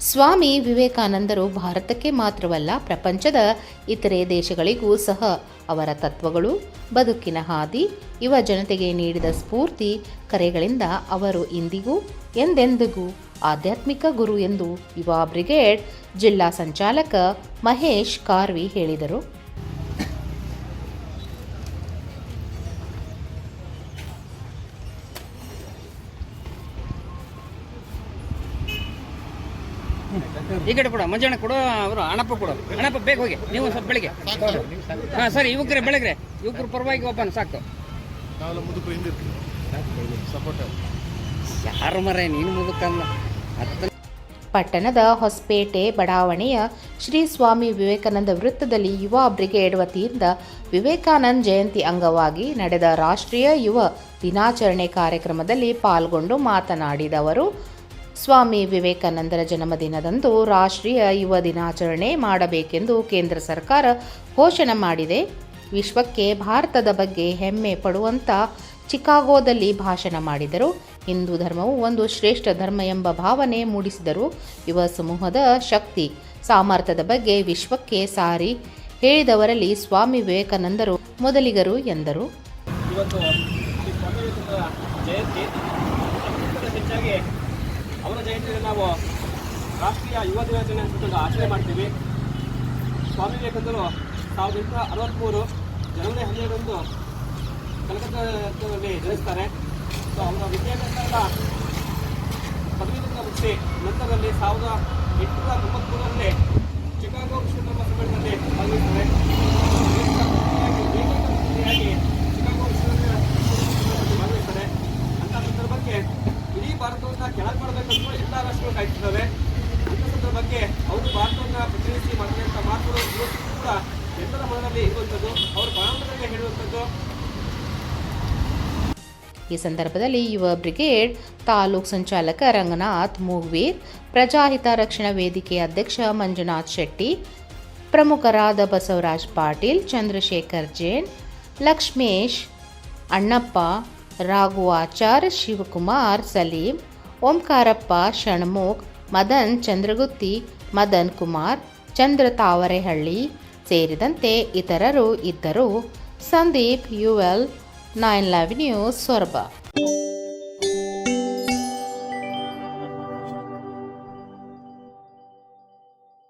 ಸ್ವಾಮಿ ವಿವೇಕಾನಂದರು ಭಾರತಕ್ಕೆ ಮಾತ್ರವಲ್ಲ ಪ್ರಪಂಚದ ಇತರೆ ದೇಶಗಳಿಗೂ ಸಹ ಅವರ ತತ್ವಗಳು, ಬದುಕಿನ ಹಾದಿ, ಯುವ ಜನತೆಗೆ ನೀಡಿದ ಸ್ಫೂರ್ತಿ, ಕರೆಗಳಿಂದ ಅವರು ಇಂದಿಗೂ ಎಂದೆಂದಿಗೂ ಆಧ್ಯಾತ್ಮಿಕ ಗುರು ಎಂದು ಯುವ ಬ್ರಿಗೇಡ್ ಜಿಲ್ಲಾ ಸಂಚಾಲಕ ಮಹೇಶ್ ಕಾರ್ವಿ ಹೇಳಿದರು. ಈ ಕಡೆ ಕೊಡು ಮಂಜಣ್ಣ ಕೊಡು ಅವರು ಹಣಪ್ಪ ಕೊಡು. ಹಣಪ್ಪ ಬೇಗ ಹೋಗಿ. ನೀವು ಸ್ವಲ್ಪ ಬೆಳಿಗ್ಗೆ. ಹಾಂ ಸರಿ ಯುವಕರೇ ಬೆಳಗ್ರೆ. ಯುವಕರು ಪರವಾಗಿ ಒಬ್ಬನ ಸಾಕು. ಯಾರು ಮರ ನೀನು ಮುದುಕನ್ನ ಹತ್ತು ಪಟ್ಟಣದ ಹೊಸಪೇಟೆ ಬಡಾವಣೆಯ ಶ್ರೀ ಸ್ವಾಮಿ ವಿವೇಕಾನಂದ ವೃತ್ತದಲ್ಲಿ ಯುವ ಬ್ರಿಗೇಡ್ ವತಿಯಿಂದ ವಿವೇಕಾನಂದ ಜಯಂತಿ ಅಂಗವಾಗಿ ನಡೆದ ರಾಷ್ಟ್ರೀಯ ಯುವ ದಿನಾಚರಣೆ ಕಾರ್ಯಕ್ರಮದಲ್ಲಿ ಪಾಲ್ಗೊಂಡು ಮಾತನಾಡಿದ ಅವರು ಸ್ವಾಮಿ ವಿವೇಕಾನಂದರ ಜನ್ಮದಿನದಂದು ರಾಷ್ಟ್ರೀಯ ಯುವ ದಿನಾಚರಣೆ ಮಾಡಬೇಕೆಂದು ಕೇಂದ್ರ ಸರ್ಕಾರ ಘೋಷಣೆ ಮಾಡಿದೆ. ವಿಶ್ವಕ್ಕೆ ಭಾರತದ ಬಗ್ಗೆ ಹೆಮ್ಮೆ ಪಡುವಂತ ಚಿಕಾಗೋದಲ್ಲಿ ಭಾಷಣ ಮಾಡಿದರು. ಹಿಂದೂ ಧರ್ಮವು ಒಂದು ಶ್ರೇಷ್ಠ ಧರ್ಮ ಎಂಬ ಭಾವನೆ ಮೂಡಿಸಿದರು. ಯುವ ಸಮೂಹದ ಶಕ್ತಿ, ಸಾಮರ್ಥ್ಯದ ಬಗ್ಗೆ ವಿಶ್ವಕ್ಕೆ ಸಾರಿ ಹೇಳಿದವರಲ್ಲಿ ಸ್ವಾಮಿ ವಿವೇಕಾನಂದರು ಮೊದಲಿಗರು ಎಂದರು. ಇವತ್ತು ಅವರ ಜಯಂತಿಯಲ್ಲಿ ನಾವು ರಾಷ್ಟ್ರೀಯ ಯುವ ದಿನಾಚರಣೆ ಅಂತ ಆಚರಣೆ ಮಾಡ್ತೀವಿ. ಸ್ವಾಮಿ ವಿವೇಕಾನಂದರು ಸಾವಿರದ ಎಂಟುನೂರ ಅರವತ್ತ್ಮೂರು ಜನವರಿ ಹನ್ನೆರಡರಂದು ಕಲಕತ್ತಾದಲ್ಲಿ ಜನಿಸ್ತಾರೆ. ಸೊ ಅವರ ವಿದ್ಯಾಭ್ಯಾಸದ ಪದವೀಧರ ವೃತ್ತಿ ನಂತರದಲ್ಲಿ ಸಾವಿರದ ಎಂಟುನೂರ ತೊಂಬತ್ತ್ಮೂರರಲ್ಲಿ ಚಿಕಾಗೋ ವಿಶ್ವಕರ್ಮ ಸಮ್ಮೇಳನದಲ್ಲಿ ಭಾಗವಹಿಸ್ತಾರೆ ಏಕೈಕ ಪ್ರತಿನಿಧಿಯಾಗಿ ಚಿಕಾಗೋ ವಿಶ್ವಕರ್ಮ ಭಾಗವಹಿಸ್ತಾರೆ ಅಂತ ಸಂದರ್ಭಕ್ಕೆ ಇಡೀ ಭಾರತವನ್ನ ಕೆಳಗೆ ಮಾಡಬೇಕಂತ ಎಲ್ಲ ರಾಷ್ಟ್ರಗಳು ಕಾಯ್ತಿದ್ದಾವೆ. ಅಂತ ಸಂದರ್ಭಕ್ಕೆ ಅವರು ಭಾರತವನ್ನ ಪ್ರತಿನಿಧಿಸಿ ಮಾಡಿದಂಥ ಮಾತುಗಳು ಕೂಡ ಎಲ್ಲರ ಮನದಲ್ಲಿ ಇರುವಂಥದ್ದು, ಅವರ ಬಾಂಧವ್ಯ ಹೇಳುವಂಥದ್ದು. ಈ ಸಂದರ್ಭದಲ್ಲಿ ಯುವ ಬ್ರಿಗೇಡ್ ತಾಲೂಕ್ ಸಂಚಾಲಕ ರಂಗನಾಥ್, ಮೂಗ್ವೀರ್ ಪ್ರಜಾಹಿತ ರಕ್ಷಣಾ ವೇದಿಕೆ ಅಧ್ಯಕ್ಷ ಮಂಜುನಾಥ್ ಶೆಟ್ಟಿ, ಪ್ರಮುಖರಾದ ಬಸವರಾಜ್ ಪಾಟೀಲ್, ಚಂದ್ರಶೇಖರ್ ಜೈನ್, ಲಕ್ಷ್ಮೇಶ್, ಅಣ್ಣಪ್ಪ ರಾಘವಾಚಾರ್ ಶಿವಕುಮಾರ್, ಸಲೀಂ ಓಂಕಾರಪ್ಪ ಷಣ್ಮುಖ್ ಮದನ್ ಚಂದ್ರಗುತ್ತಿ, ಮದನ್ ಕುಮಾರ್, ಚಂದ್ರ ತಾವರೆಹಳ್ಳಿ ಸೇರಿದಂತೆ ಇತರರು ಇದ್ದರು. Sandeep, UL, nine eleven news Soraba.